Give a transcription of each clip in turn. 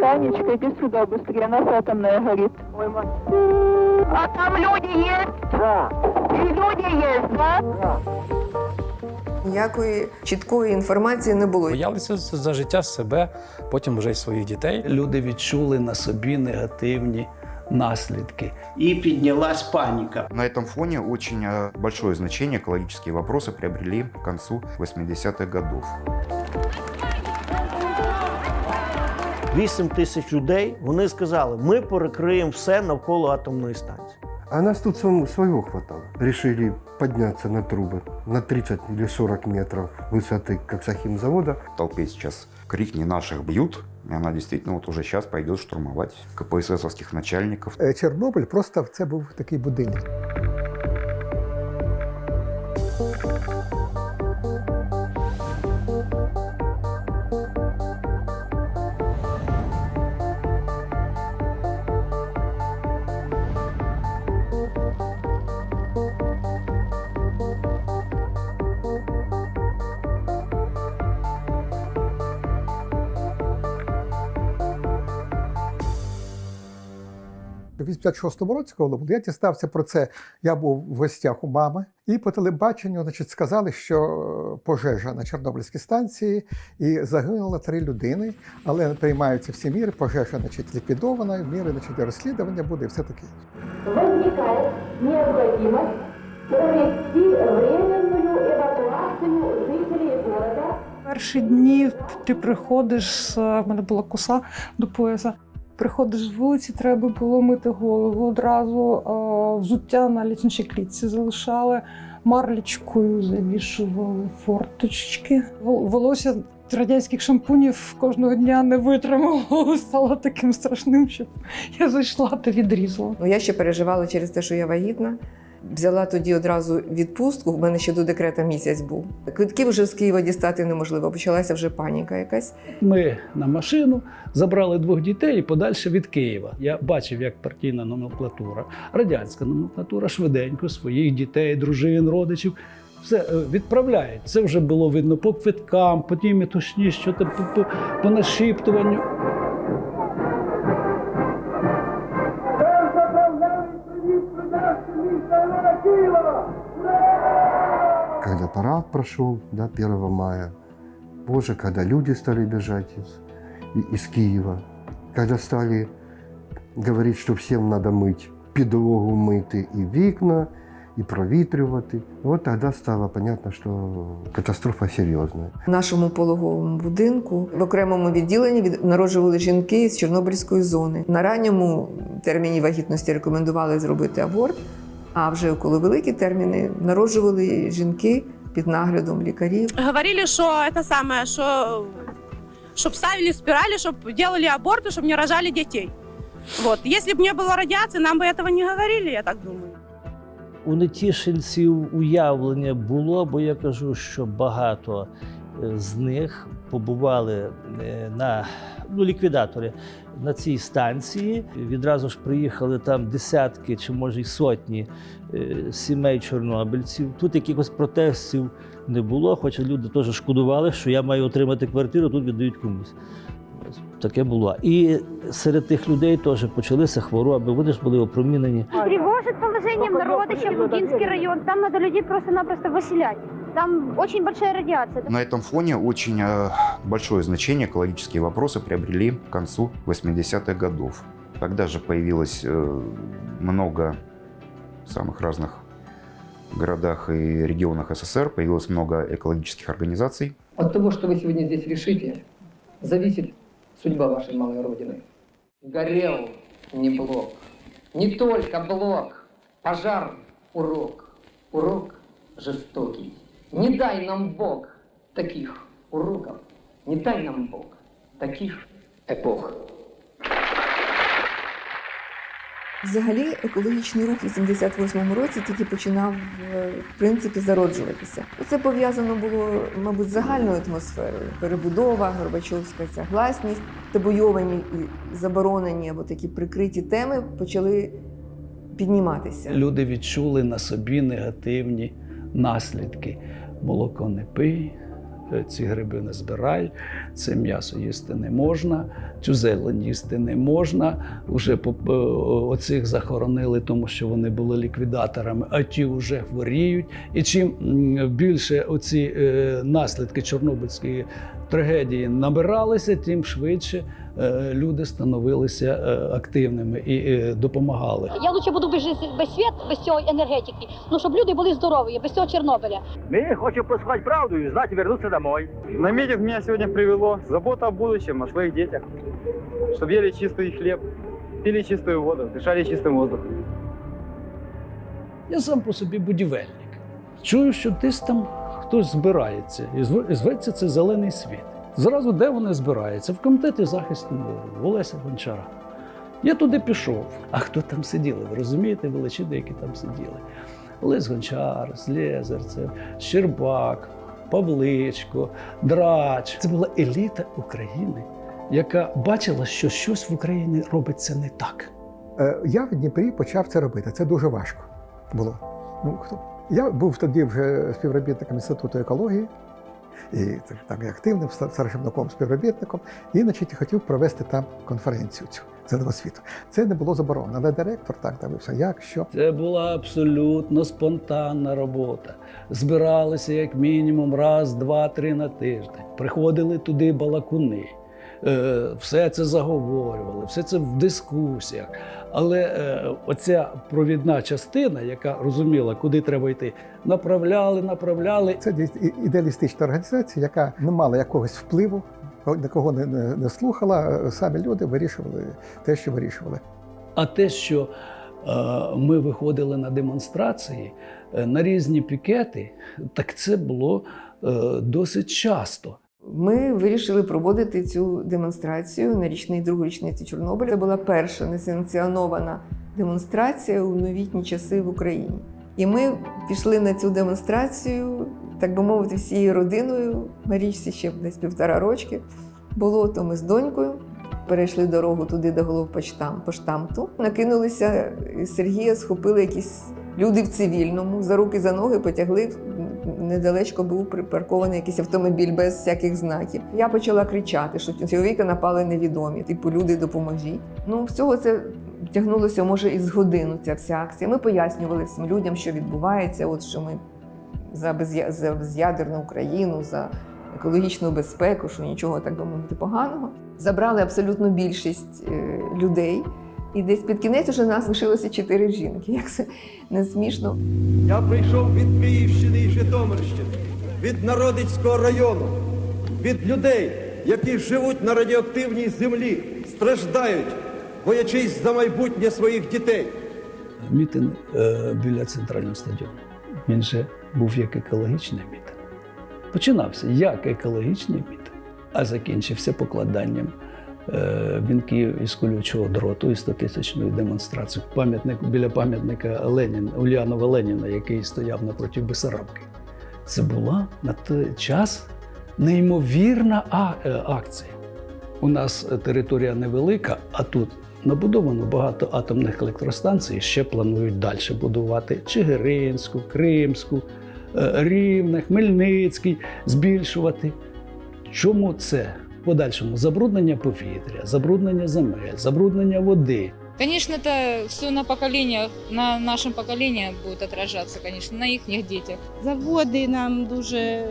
Танечка, иди сюда быстрее, у нас атомная горит. А там люди есть? Да. И люди есть, да? Ніякої чіткої інформації не було. Боялися за за життя себе, потім вже й своїх дітей. Люди відчули на собі негативні наслідки. И поднялась паника. На этом фоне очень э, большое значение экологические вопросы приобрели к концу 80-х годов. 8 тисяч людей. Вони сказали, ми перекриємо все навколо атомної станції. А нас тут свого хватало. Рішили піднятися на труби на 30 или 40 метров высоты Коксахим завода. Толпе сейчас наших б'ють. и она действительно вот уже сейчас пойдет штурмувати КПССовских начальників. Е, Чорнобиль просто це був такий будинок. 1956 році, коли було, я дістався про це. Я був в гостях у мами, і по телебаченню значить, сказали, що е, пожежа на Чорнобильській станції і загинуло три людини, але приймаються всі міри. Пожежа значить, ліквідована, міри значить, розслідування буде і все таке. Возникає необхідність провести временну евакуацію жителів міста. Перші дні ти приходиш, е, в мене була коса до пояса. Приходиш з вулиці, треба було мити голову. Одразу взуття на літній клітці залишали, марлічкою завішували форточки. Вол- Волосся радянських шампунів кожного дня не витримало, стало таким страшним, що я зайшла та відрізала. Ну, я ще переживала через те, що я вагітна. Взяла тоді одразу відпустку. В мене ще до декрета місяць був. Квитків вже з Києва дістати неможливо. Почалася вже паніка якась. Ми на машину забрали двох дітей і подальше від Києва. Я бачив, як партійна номенклатура, радянська номенклатура швиденько своїх дітей, дружин, родичів. Все е, відправляють. Це вже було видно по квиткам, по тій метушні, що там по, по, по нашіптуванню. Парад прошел, да, 1 мая, позже, когда люди стали бежать из, и- из Киева, когда стали говорить, що всім треба мити підлогу мити і вікна, і провітрювати. От тоді стало понятно, що катастрофа серйозна. В нашому пологовому будинку в окремому відділенні від- народжували жінки з Чорнобильської зони. На ранньому терміні вагітності рекомендували зробити аборт. А вже коли великі терміни народжували жінки під наглядом лікарів. говорили, что это самое, что чтобы ставили спирали, чтобы делали аборты, чтобы не рожали детей. Вот. Если бы не было радиации, нам бы этого не говорили, я так думаю. У нетішинців уявлення було, бо я кажу, що багато е, з них побували е, на ну, ліквідатори на цій станції. Відразу ж приїхали там десятки чи може й сотні е, сімей чорнобильців. Тут якихось протестів не було, хоча люди теж шкодували, що я маю отримати квартиру, тут віддають комусь. Ось Таке було. І серед тих людей теж почалися хвороби, вони ж були опромінені. Тревожит положением народа, чем Лугинский район. Там надо людей просто-напросто выселять. Там очень большая радиация. На этом фоне очень э, большое значение экологические вопросы приобрели к концу 80-х годов. Тогда же появилось э, много в самых разных городах и регионах СССР, появилось много экологических организаций. От того, что вы сегодня здесь решите, зависит судьба вашей малой родины. Горел не блок, не только блок, пожар – урок, урок жестокий. Не дай нам Бог таких уроков, не дай нам Бог таких эпох. Взагалі, екологічний рух в 88-му році тільки починав е, в принципі зароджуватися. Це пов'язано було, мабуть, з загальною атмосферою. Перебудова, Горбачовська ця гласність, табуйовані і заборонені або такі прикриті теми почали підніматися. Люди відчули на собі негативні наслідки. Молоко не пий, ці гриби не збирай, це м'ясо їсти не можна, цю зелень їсти не можна. Уже е, оцих захоронили, тому що вони були ліквідаторами, а ті вже хворіють. І чим більше оці е, наслідки Чорнобильської трагедії набиралися, тим швидше е, люди становилися е, активними і е, допомагали. Я лучше буду без, без світ, без цього енергетики. Ну щоб люди були здорові, без цього Чорнобиля. Мы хотим послать правду и знать и вернуться домой. На митинг меня сегодня привело забота о будущем, о своих детях. Чтобы ели чистый хлеб, пили чистую воду, дышали чистым воздухом. Я сам по собі будівельник. Чую, що десь там хтось збирається, і зв- зветься це зелений світ. Зразу де вони збираються? В комітеті захисту в Олеся Гончара. Я туди пішов. А хто там сиділи? Ви розумієте, величини, які там сиділи? Олесь Гончар, Слєзерцев, Щербак, Павличко, Драч. Це була еліта України, яка бачила, що щось в Україні робиться не так. Е, Я в Дніпрі почав це робити. Це дуже важко було. Ну, хто? Я був тоді вже співробітником інституту екології, і там і активним ста- старшим науковим співробітником, і значить, хотів провести там конференцію цю зеленого світу. Це не було заборонено, але директор так дивився, як, що. Це була абсолютно спонтанна робота. Збиралися як мінімум раз, два, три на тиждень. Приходили туди балакуни. Е, Все це заговорювали, все це в дискусіях. Але е, оця провідна частина, яка розуміла, куди треба йти, направляли, направляли. Це ідеалістична організація, яка не мала якогось впливу, нікого не, не, не слухала. Самі люди вирішували те, що вирішували. А те, що е, ми виходили на демонстрації, на різні пікети, так це було е, досить часто. Ми вирішили проводити цю демонстрацію на річний другу річницю Чорнобиля. Це була перша несанкціонована демонстрація у новітні часи в Україні. І ми пішли на цю демонстрацію, так би мовити, всією родиною. Марічці ще десь півтора рочки було, то ми з донькою. Перейшли дорогу туди до головпоштамту. Накинулися, Сергія схопили якісь люди в цивільному, за руки за ноги потягли. Недалечко був припаркований якийсь автомобіль без всяких знаків. Я почала кричати, що чоловіка напали невідомі. Типу, люди допоможіть. Ну, всього це тягнулося, може, із годину ця вся акція. Ми пояснювали всім людям, що відбувається, от що ми за, безя... без'ядерну Україну, за екологічну безпеку, що нічого так би мовити поганого. Забрали абсолютну більшість е, людей. І десь під кінець уже нас лишилося чотири жінки. Як це не смішно. Я прийшов від Київщини і Житомирщини, від Народицького району, від людей, які живуть на радіоактивній землі, страждають, боячись за майбутнє своїх дітей. Мітинг е, біля центрального стадіону. Він же був як екологічний мітинг. Починався як екологічний мітинг, а закінчився покладанням вінків із колючого дроту і 100-тисячною демонстрацією. Пам'ятник біля пам'ятника Леніна, Ульянова Леніна, який стояв напроти Бесарабки. Це була на той час неймовірна е, акція. У нас е, територія невелика, а тут набудовано багато атомних електростанцій. Ще планують далі будувати Чигиринську, Кримську, е, Рівне, Хмельницький, збільшувати. Чому це? В подальшому забруднення повітря, забруднення земель, забруднення води. Конечно, это все на поколениях, на нашем поколении будет отражаться, конечно, на их детях. Заводи нам дуже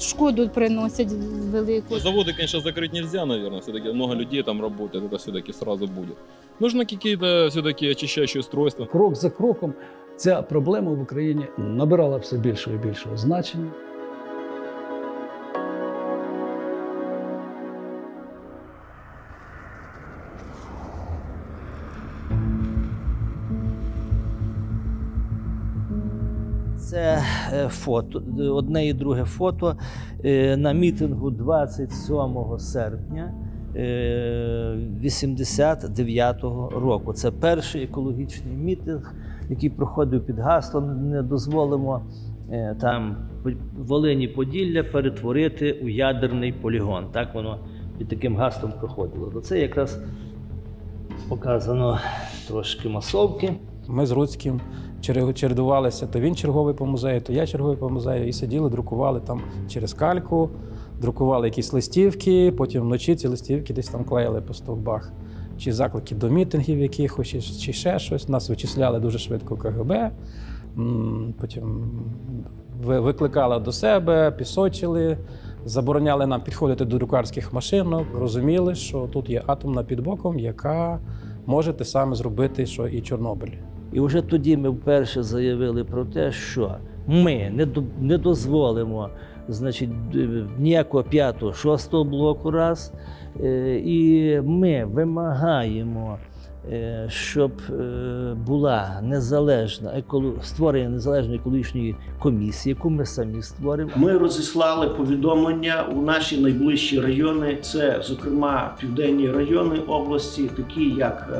шкоду приносять велику. Заводы, конечно, закрыть нельзя, наверное. Все-таки много людей там работает, это все-таки сразу будет. Нужно какие-то все-таки очищающие устройства. Крок за кроком ця проблема в Україні набирала все більшого і більшого значення. Фото, одне і друге фото е, на мітингу 27 серпня 89-го року. Це перший екологічний мітинг, який проходив під гаслом Не дозволимо е, там Волині Поділля перетворити у ядерний полігон. Так воно під таким гаслом проходило. Це якраз показано трошки масовки. Ми з Руцьким чере- чередувалися, то він черговий по музею, то я черговий по музею, і сиділи, друкували там через кальку, друкували якісь листівки, потім вночі ці листівки десь там клеїли по стовбах. Чи заклики до мітингів якихось, чи, чи ще щось. Нас вичисляли дуже швидко КГБ. Потім ви- викликали до себе, пісочили, забороняли нам підходити до друкарських машинок, розуміли, що тут є атомна під боком, яка може те саме зробити, що і Чорнобиль. І вже тоді ми вперше заявили про те, що ми не, до- не дозволимо значить, д- ніякого п'ятого, шостого блоку раз. Е, І ми вимагаємо, е, щоб е, була незалежна створення незалежної екологічної комісії, яку ми самі створимо. Ми розіслали повідомлення у наші найближчі райони. Це, зокрема, південні райони області, такі як е,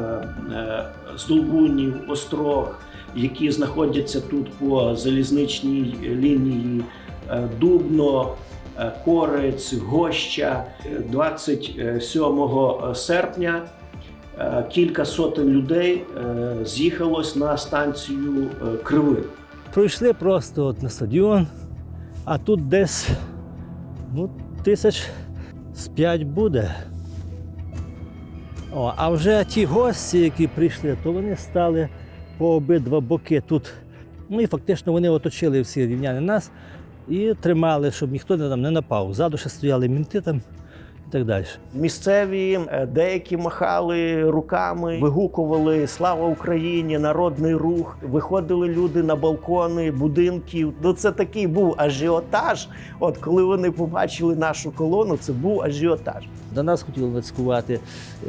е, Здолбунів, Острог, які знаходяться тут по залізничній лінії е, Дубно. е, Корець, Гоща Е, 27 серпня е, кілька сотень людей е, з'їхалось на станцію е, Кривий. Пройшли просто от на стадіон, а тут десь ну, тисяч з п'ять буде. О, а вже ті гості, які прийшли, то вони стали по обидва боки тут. Ну і фактично вони оточили всі рівняни нас і тримали, щоб ніхто не, там, не напав. Ззаду ще стояли мінти там так далі. Місцеві е, деякі махали руками, вигукували Слава Україні, народний рух. Виходили люди на балкони будинків. Ну це такий був ажіотаж. От коли вони побачили нашу колону, це був ажіотаж. До нас хотіли нацькувати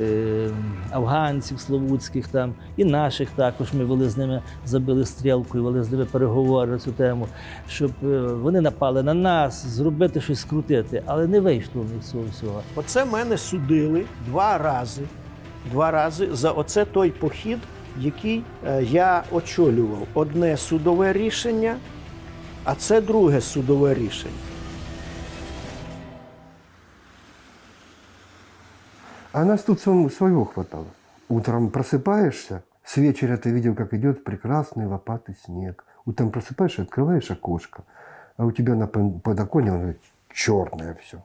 е, афганців славутських там і наших також. Ми вели з ними, забили стрілку і вели з ними переговори на цю тему, щоб е, вони напали на нас, зробити щось скрутити, але не вийшло в них цього всього. Оце мене судили два рази. Два рази за оце той похід, який е, я очолював. Одне судове рішення, а це друге судове рішення. А нас тут сво- своего хватало. Утром просыпаешься, с вечера ты видел, как идет прекрасный лопатый снег. Утром просыпаешься, открываешь окошко, а у тебя на подоконнике черное все.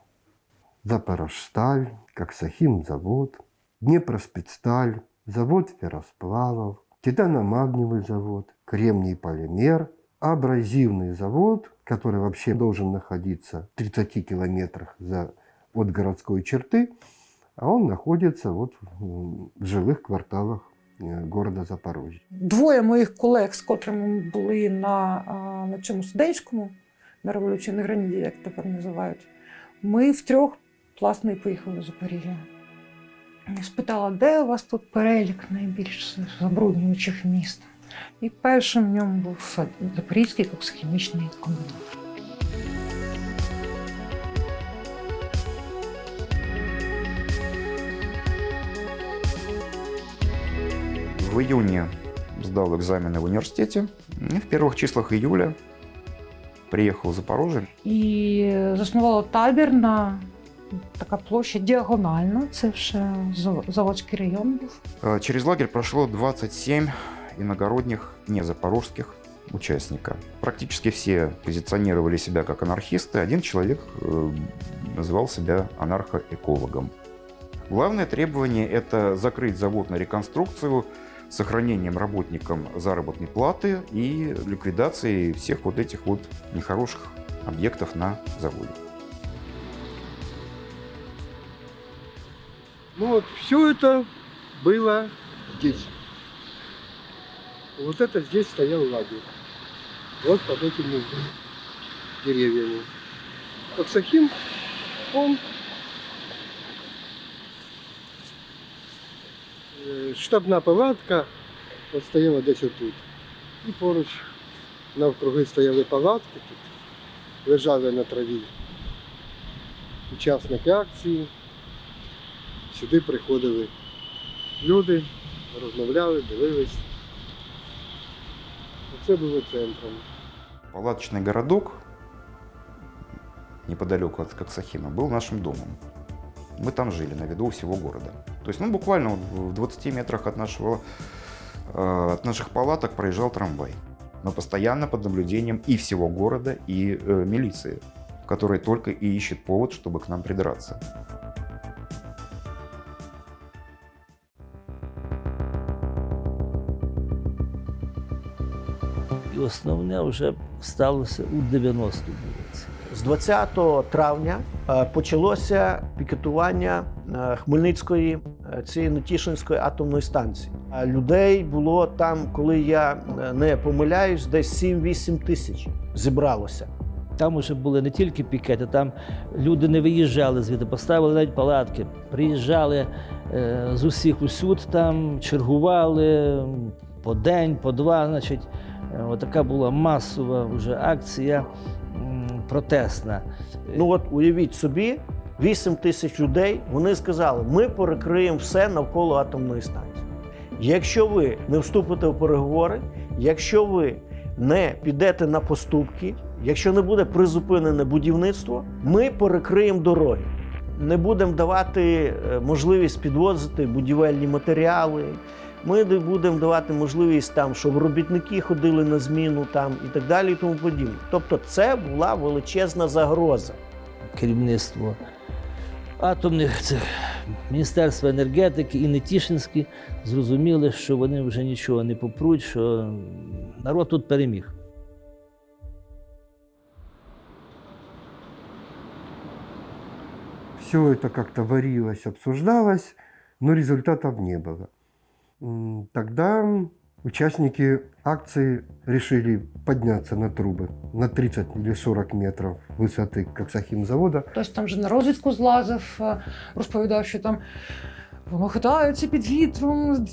Запорожсталь, Коксахим завод, Днепроспецсталь, завод ферросплавов, титано-магниевый завод, кремний полимер, абразивный завод, который вообще должен находиться в 30 километрах за, от городской черты, а он находится вот в в жилых кварталах э, города Запорожья. Двоє моїх колег, з котрими були на, на цьому студентському, на революційній граніді, як тепер називають, ми втрьох власне поїхали до Запоріжжя. Спитала, де у вас тут перелік найбільш забруднюючих міст. І першим в ньому був Запорізький коксохімічний комбінат. В июне сдал экзамены в университете. И в первых числах июля приехал в Запорожье. І заснувала табір на така площа діагонально. Це ще Зав- Заводський район був. Э, Через лагерь прошло 27 иногородних, не запорожских участника. Практически все позиционировали себя как анархисты. Один человек э, называл себя анархоэкологом. Главное требование – это закрыть завод на реконструкцию с сохранением работникам заработной платы и ликвидацией всех вот этих вот нехороших объектов на заводе. Ну вот все это было здесь. Вот это здесь стоял лагерь. Вот под этими деревьями. Коксахим, он штабна палатка от стояла десь отут. І поруч навкруги стояли палатки тут, лежали на траві. Учасники акції. Сюди приходили люди, розмовляли, дивились. Це було центром. Палаточный городок неподалеку от Коксахима был нашим домом. Мы там жили, на виду у всего города. То есть, ну, буквально вот в 20 метрах от нашего Э, От наших палаток проезжал трамвай. Мы постоянно под наблюдением и всего города, и э, милиции, которая только и ищет повод, чтобы к нам придраться. І основне вже сталося у 90-му році. З 20 травня е, почалося пікетування е, Хмельницької е, Цієї Нетішинської атомної станції. Людей було там, коли я е, не помиляюсь, десь 7-8 тисяч зібралося. Там уже були не тільки пікети, там люди не виїжджали звідти, поставили навіть палатки, приїжджали е, з усіх усюд, там чергували по день, по два. Значить, е, отака була масова вже акція протестна. Ну от уявіть собі, 8 тисяч людей. Вони сказали, ми перекриємо все навколо атомної станції. Якщо ви не вступите в переговори, якщо ви не підете на поступки, якщо не буде призупинене будівництво, ми перекриємо дороги. Не будемо давати е, можливість підвозити будівельні матеріали. Ми не будемо давати можливість там, щоб робітники ходили на зміну там і так далі, і тому подібне. Тобто, це була величезна загроза. керівництво атомних цих Міністерства енергетики і Нетішинські зрозуміли, що вони вже нічого не попруть, що народ тут переміг. Все это как-то варилось, обсуждалось, но результатов не было. Тогда участники акции решили подняться на трубы на 30 или 40 метров высоты Коксахимзавода. Хтось там вже на розвідку злазив, е, розповідав, що там воно хитається під вітром,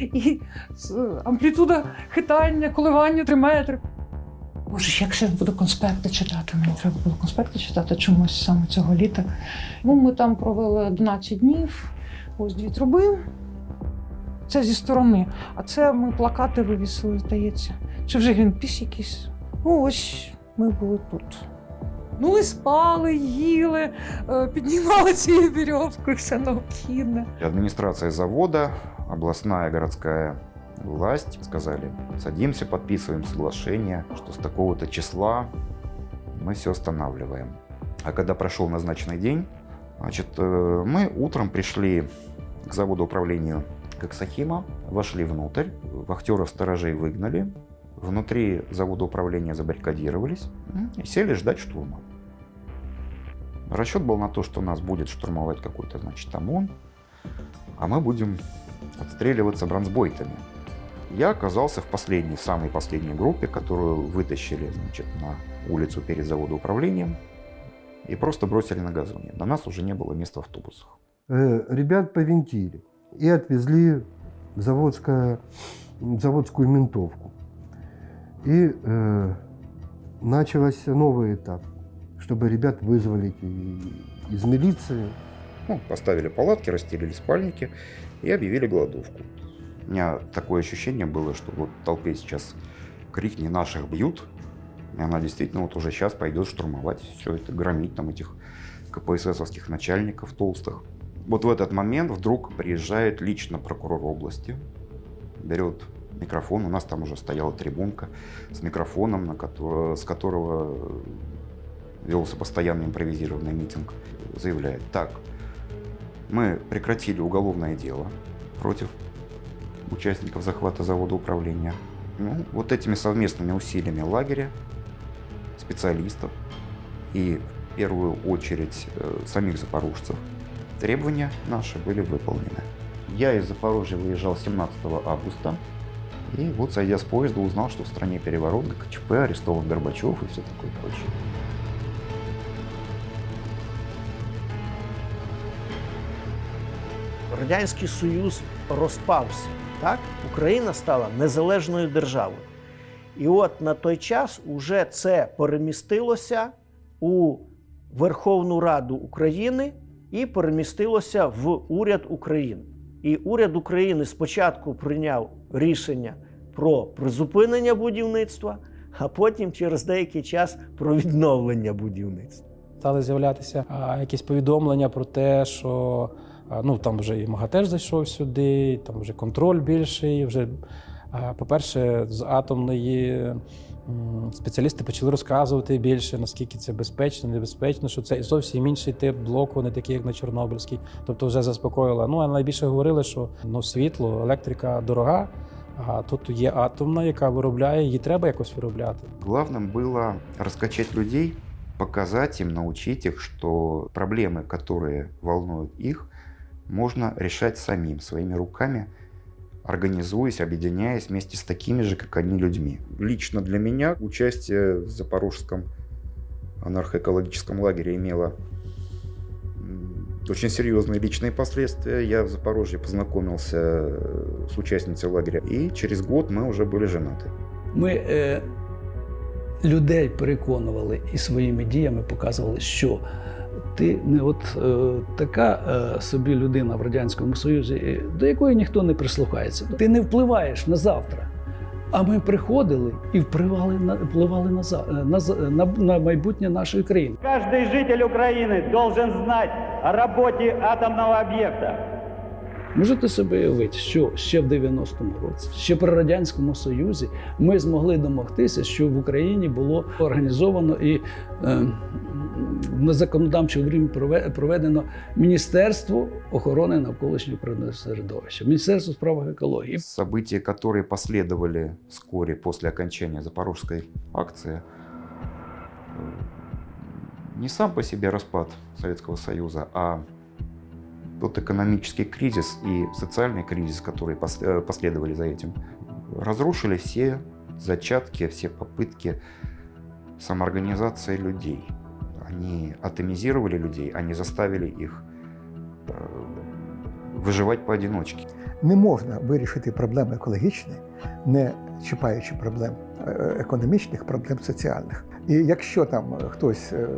і з- амплітуда хитання, коливання 3 метри. Боже, ж, як ще буду конспекти читати? Мені треба було конспекти читати чомусь саме цього літа. Ну, ми там провели 11 днів, ось дві труби. Це зі сторони. А це ми плакати вивісили, здається. Чи вже Грінпіс якийсь? Ну, ось ми були тут. Ну і спали, їли, е, піднімали цією вірьовкою, все необхідне. Администрация завода, областная городская власть сказали, садимся, подписываем соглашение, что с такого-то числа мы все останавливаем. А когда прошел назначенный день, значит, э, мы утром пришли к заводу управления Коксахима, вошли внутрь, вахтеров сторожей выгнали, внутри завода управления забаррикадировались и сели ждать штурма. Расчет был на то, что нас будет штурмовать какой-то, значит, ОМОН, а мы будем отстреливаться бронзбойтами. Я оказался в последней, самой последней группе, которую вытащили значит, на улицу перед заводоуправлением и просто бросили на газоне. На нас уже не было мест в автобусах. Э, Ребят повинтили и отвезли в заводское, в заводскую ментовку. И э, начался новый этап, чтобы ребят вызвали из милиции. Ну, поставили палатки, расстелили спальники и объявили голодовку. У меня такое ощущение было, что вот в толпе сейчас крикни наших бьют, и она действительно вот уже сейчас пойдет штурмовать все это, громить там этих КПССовских начальников толстых. Вот в этот момент вдруг приезжает лично прокурор области, берет микрофон, у нас там уже стояла трибунка с микрофоном, на кото- с которого велся постоянный импровизированный митинг, заявляет, так, мы прекратили уголовное дело против участников захвата завода управления. Ну, вот этими совместными усилиями лагеря, специалистов и в первую очередь э, самих запорожцев требования наши были выполнены. Я из Запорожья выезжал 17 августа, и вот, сойдя с поезда, узнал, что в стране переворот, ГКЧП, арестован Горбачев и все такое прочее. Радянський Союз розпався. Так? Україна стала незалежною державою. І от на той час уже це перемістилося у Верховну Раду України і перемістилося в уряд України. І уряд України спочатку прийняв рішення про призупинення будівництва, а потім через деякий час про відновлення будівництва. Стали з'являтися якісь повідомлення про те, що Ну там вже і МАГА теж зайшов сюди, там вже контроль більший. Вже, по-перше, з атомної спеціалісти почали розказувати більше, наскільки це безпечно, небезпечно, що це зовсім інший тип блоку, не такий, як на Чорнобильській. Тобто вже заспокоїла. Ну а найбільше говорили, що ну, світло, електрика дорога. А тут є атомна, яка виробляє, її треба якось виробляти. Главным было раскачать людей, показать им, научить их, что проблемы, которые волнуют их, можно решать самим, своими руками, организуясь, объединяясь вместе с такими же, как они, людьми. Лично для меня участие в Запорожском анархоэкологическом лагере имело м, очень серьезные личные последствия. Я в Запорожье познакомился э, с участницей лагеря, и через год мы уже были женаты. Ми е, людей переконували і своїми діями показували, що ти не от е, така е, собі людина в Радянському Союзі, е, до якої ніхто не прислухається. Ти не впливаєш на завтра. А ми приходили і впливали на впливали на, за- е, на, за- на, на майбутнє нашої країни. Каждый житель Украины должен знать о работе атомного объекта. Можете собі уявити, що ще в 90-му році, ще при радянському союзі, ми змогли домогтися, що в Україні було організовано і е, на законодавчому рівні прове- проведено Міністерство охорони навколишнього природного середовища, Міністерство у справах екології. События, которые последовали вскоре после окончания Запорожской акции, э, не сам по себе распад Советского Союза, а тот экономический кризис и социальный кризис, которые пос- э, последовали за этим, разрушили все зачатки, все попытки самоорганизации людей. Они атомизировали людей, они заставили их э, выживать поодиночке. Не можна вирішити проблеми екологічні, не чіпаючи проблем е, економічних, проблем соціальних. І якщо там е, хтось е,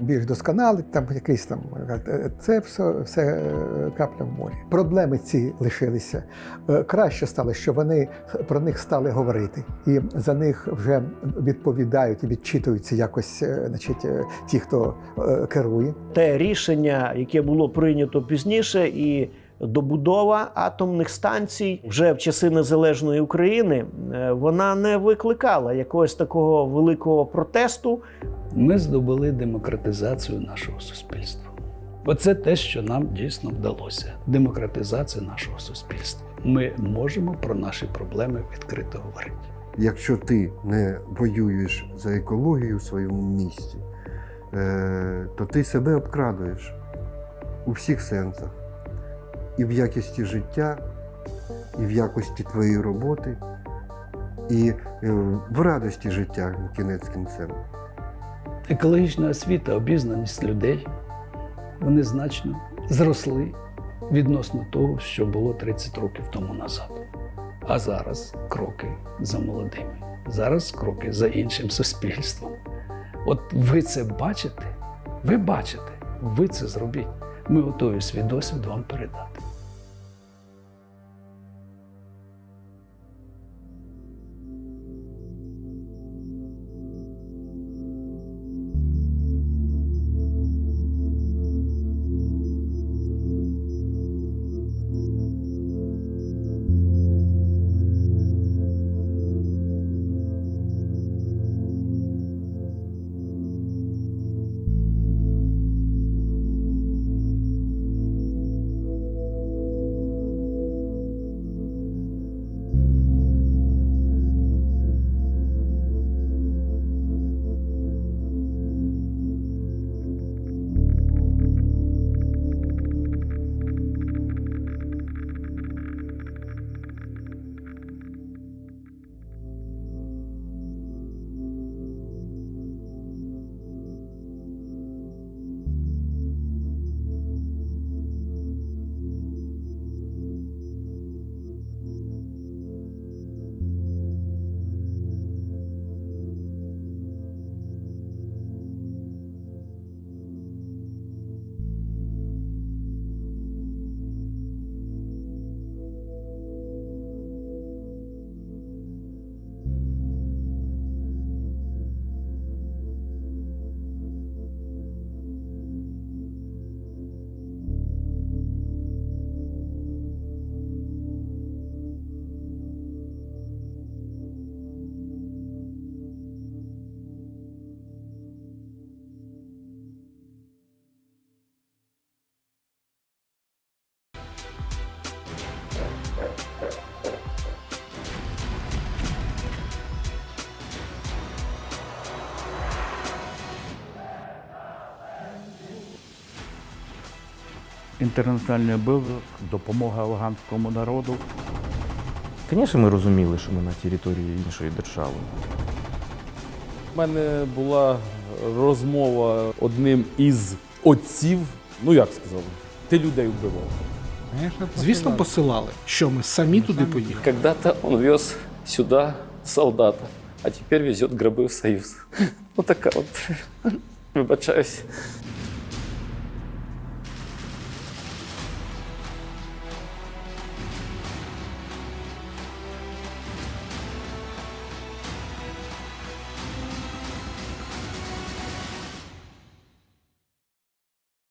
більш досконалий, там якийсь там е, це все, все е, капля в морі. Проблеми ці лишилися. Е, Краще стало, що вони про них стали говорити, і за них вже відповідають і відчитуються якось, е, значить, е, ті, хто е, керує. те рішення, яке було прийнято пізніше, і добудова атомних станцій вже в часи незалежної України, е, вона не викликала якогось такого великого протесту. Ми здобули демократизацію нашого суспільства. Оце те, що нам дійсно вдалося. Демократизація нашого суспільства. Ми можемо про наші проблеми відкрито говорити. Якщо ти не воюєш за екологію в своєму місті, е, то ти себе обкрадуєш у всіх сенсах. І в якості життя, і в якості твоєї роботи, і е, в радості життя кінець кінцем. Екологічна освіта, обізнаність людей, вони значно зросли відносно того, що було 30 років тому назад. А зараз кроки за молодими, зараз кроки за іншим суспільством. От ви це бачите, ви бачите, ви це зробіть. Ми готові свій досвід вам передати. Інтернаціональний обов'язок, допомога афганському народу. Звісно, ми розуміли, що ми на території іншої держави. У мене була розмова одним із отців, ну як сказали, ти людей вбивав. Звісно, посилали. Що ми самі туди поїхали? Когда-то он вез сюда солдата, а теперь везет гробы в Союз. Вот такая вот, выбачаюсь,